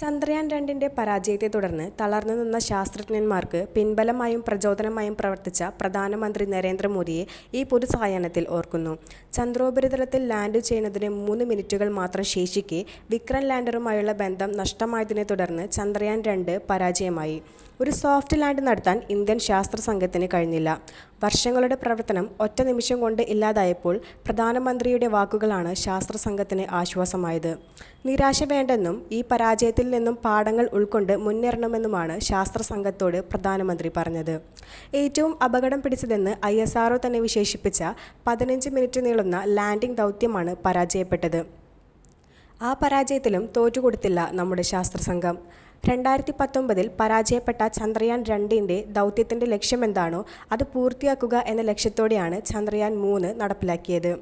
ചന്ദ്രയാൻ രണ്ടിന്റെ പരാജയത്തെ തുടർന്ന് തളർന്നു നിന്ന ശാസ്ത്രജ്ഞന്മാർക്ക് പിൻബലമായും പ്രചോദനമായും പ്രവർത്തിച്ച പ്രധാനമന്ത്രി നരേന്ദ്രമോദിയെ ഈ പൊതുസായാഹ്നത്തിൽ ഓർക്കുന്നു. ചന്ദ്രോപരിതലത്തിൽ ലാൻഡ് ചെയ്യുന്നതിന് മൂന്ന് മിനിറ്റുകൾ മാത്രം ശേഷിക്കെ വിക്രം ലാൻഡറുമായുള്ള ബന്ധം നഷ്ടമായതിനെ തുടർന്ന് ചന്ദ്രയാൻ രണ്ട് പരാജയമായി. ഒരു സോഫ്റ്റ് ലാൻഡ് നടത്താൻ ഇന്ത്യൻ ശാസ്ത്ര സംഘത്തിന് കഴിഞ്ഞില്ല. വർഷങ്ങളുടെ പ്രവർത്തനം ഒറ്റ നിമിഷം കൊണ്ട് ഇല്ലാതായപ്പോൾ പ്രധാനമന്ത്രിയുടെ വാക്കുകളാണ് ശാസ്ത്ര സംഘത്തിന് ആശ്വാസമായത്. നിരാശ വേണ്ടെന്നും ഈ പരാജയത്തിൽ നിന്നും പാഠങ്ങൾ ഉൾക്കൊണ്ട് മുന്നേറണമെന്നുമാണ് ശാസ്ത്ര സംഘത്തോട് പ്രധാനമന്ത്രി പറഞ്ഞത്. ഏറ്റവും അപകടം പിടിച്ചതെന്ന് ഐഎസ്ആർഒ തന്നെ വിശേഷിപ്പിച്ച പതിനഞ്ച് മിനിറ്റ് നീളുന്ന ലാൻഡിംഗ് ദൗത്യമാണ് പരാജയപ്പെട്ടത്. ആ പരാജയത്തിലും തോറ്റുകൊടുത്തില്ല നമ്മുടെ ശാസ്ത്രസംഘം. രണ്ടായിരത്തി പത്തൊമ്പതിൽ പരാജയപ്പെട്ട ചന്ദ്രയാൻ രണ്ടിന്റെ ദൗത്യത്തിന്റെ ലക്ഷ്യമെന്താണോ അത് പൂർത്തിയാക്കുക എന്ന ലക്ഷ്യത്തോടെയാണ് ചന്ദ്രയാൻ മൂന്ന് നടപ്പിലാക്കിയത്.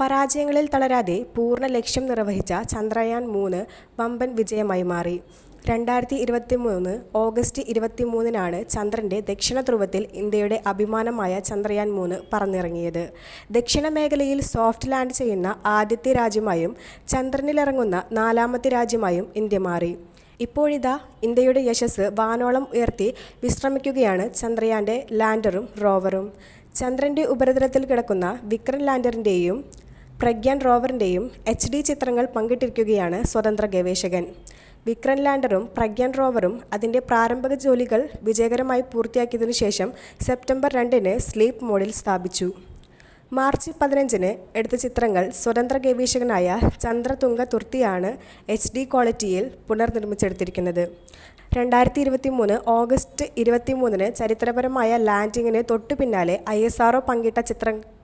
പരാജയങ്ങളിൽ തളരാതെ പൂർണ ലക്ഷ്യം നിർവഹിച്ച ചന്ദ്രയാൻ മൂന്ന് വമ്പൻ വിജയമായി മാറി. രണ്ടായിരത്തി ഇരുപത്തി മൂന്ന് ഓഗസ്റ്റ് ഇരുപത്തി മൂന്നിനാണ് ചന്ദ്രന്റെ ദക്ഷിണ ധ്രുവത്തിൽ ഇന്ത്യയുടെ അഭിമാനമായ ചന്ദ്രയാൻ മൂന്ന് പറന്നിറങ്ങിയത്. ദക്ഷിണമേഖലയിൽ സോഫ്റ്റ് ലാൻഡ് ചെയ്യുന്ന ആദ്യത്തെ രാജ്യമായും ചന്ദ്രനിലിറങ്ങുന്ന നാലാമത്തെ രാജ്യമായും ഇന്ത്യ മാറി. ഇപ്പോഴിതാ ഇന്ത്യയുടെ യശസ് വാനോളം ഉയർത്തി വിശ്രമിക്കുകയാണ് ചന്ദ്രയാന്റെ ലാൻഡറും റോവറും. ചന്ദ്രന്റെ ഉപരിതലത്തിൽ കിടക്കുന്ന വിക്രം ലാൻഡറിന്റെയും പ്രഗ്യാൻ റോവറിന്റെയും എച്ച് ഡി ചിത്രങ്ങൾ പങ്കിട്ടിരിക്കുകയാണ് സ്വതന്ത്ര ഗവേഷകൻ. വിക്രം ലാൻഡറും പ്രഗ്യാൻ റോവറും അതിന്റെ പ്രാരംഭക ജോലികൾ വിജയകരമായി പൂർത്തിയാക്കിയതിനു ശേഷം സെപ്റ്റംബർ രണ്ടിന് സ്ലീപ്പ് മോഡിൽ സ്ഥാപിച്ചു. മാർച്ച് പതിനഞ്ചിന് എടുത്ത ചിത്രങ്ങൾ സ്വതന്ത്ര ഗവേഷകനായ ചന്ദ്ര തുംഗ തുർത്തിയാണ് എച്ച് ഡി ക്വാളിറ്റിയിൽ പുനർനിർമ്മിച്ചെടുത്തിരിക്കുന്നത്. രണ്ടായിരത്തി ഇരുപത്തി മൂന്ന് ഓഗസ്റ്റ് ഇരുപത്തി മൂന്നിന് ചരിത്രപരമായ ലാൻഡിങ്ങിന് തൊട്ടു പിന്നാലെ ഐ തൊട്ടുപിന്നാലെ ഐഎസ്ആർഒ പങ്കിട്ട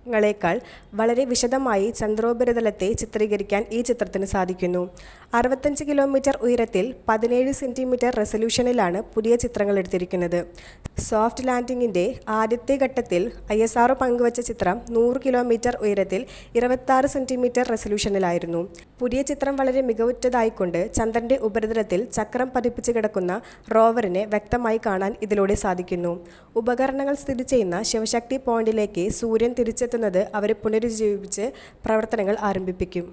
ചിത്രങ്ങളേക്കാൾ വളരെ വിശദമായി ചന്ദ്രോപരിതലത്തെ ചിത്രീകരിക്കാൻ ഈ ചിത്രത്തിന് സാധിക്കുന്നു. അറുപത്തഞ്ച് കിലോമീറ്റർ ഉയരത്തിൽ പതിനേഴ് സെന്റിമീറ്റർ റെസല്യൂഷനിലാണ് പുതിയ ചിത്രങ്ങൾ എടുത്തിരിക്കുന്നത് സോഫ്റ്റ് ലാൻഡിങ്ങിന്റെ ആദ്യത്തെ ഘട്ടത്തിൽ ഐ എസ് ആർഒ പങ്കുവച്ച ചിത്രം നൂറ് കിലോമീറ്റർ ഉയരത്തിൽ ഇരുപത്താറ് സെന്റിമീറ്റർ റെസല്യൂഷനിലായിരുന്നു. പുതിയ ചിത്രം വളരെ മികവുറ്റതായിക്കൊണ്ട് ചന്ദ്രന്റെ ഉപരിതലത്തിൽ ചക്രം പതിപ്പിച്ച് കിടക്കുന്ന റോവറിനെ വ്യക്തമായി കാണാൻ ഇതിലൂടെ സാധിക്കുന്നു. ഉപകരണങ്ങൾ സ്ഥിതി ചെയ്യുന്ന ശിവശക്തി പോയിന്റിലേക്ക് സൂര്യൻ തിരിച്ചെത്തുന്നത് അവരെ പുനരുജ്ജീവിപ്പിച്ച് പ്രവർത്തനങ്ങൾ ആരംഭിപ്പിക്കും.